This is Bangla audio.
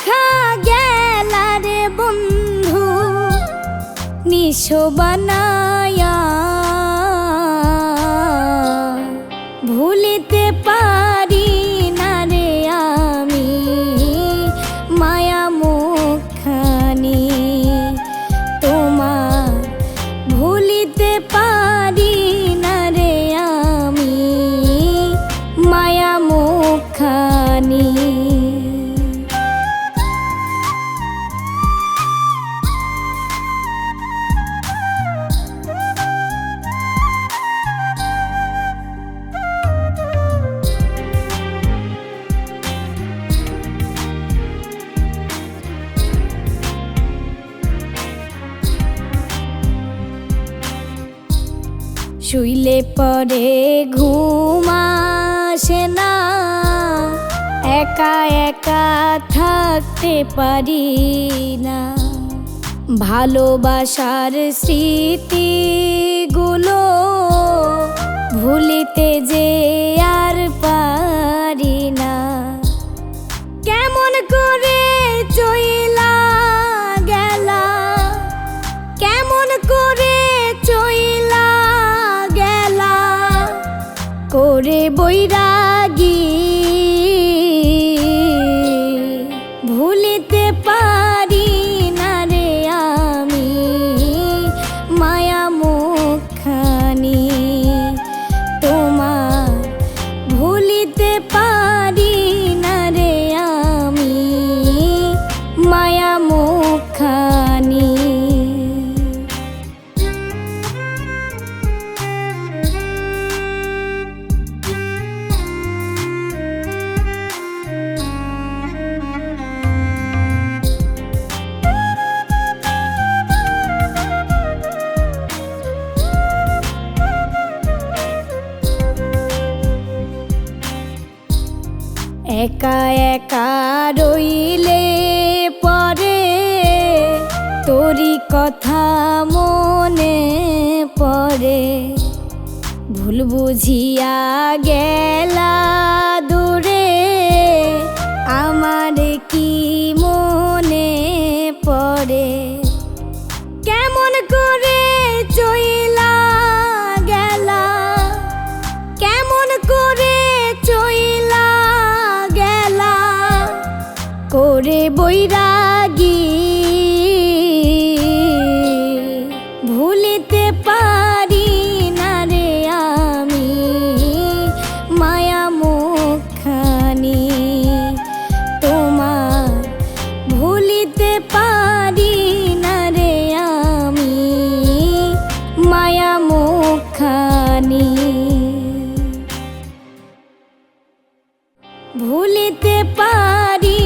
দেখা গেলা রে বন্ধু নিশো বানায়া ভুলিতে পারি শুইলে পরে ঘুম আসে না। একা একা থাকতে পারি না। ভালোবাসার স্মৃতিগুলো করে বৈরাগী একা একা রইলে পরে তোরি কথা মনে পরে ভুল বুঝিয়া গেলা ওরে বৈরাগী। ভুলিতে পারি না রে আমি মায়া মুখানি তোমার ভুলিতে পারি না রে আমি মায়া মুখানি ভুলিতে পারি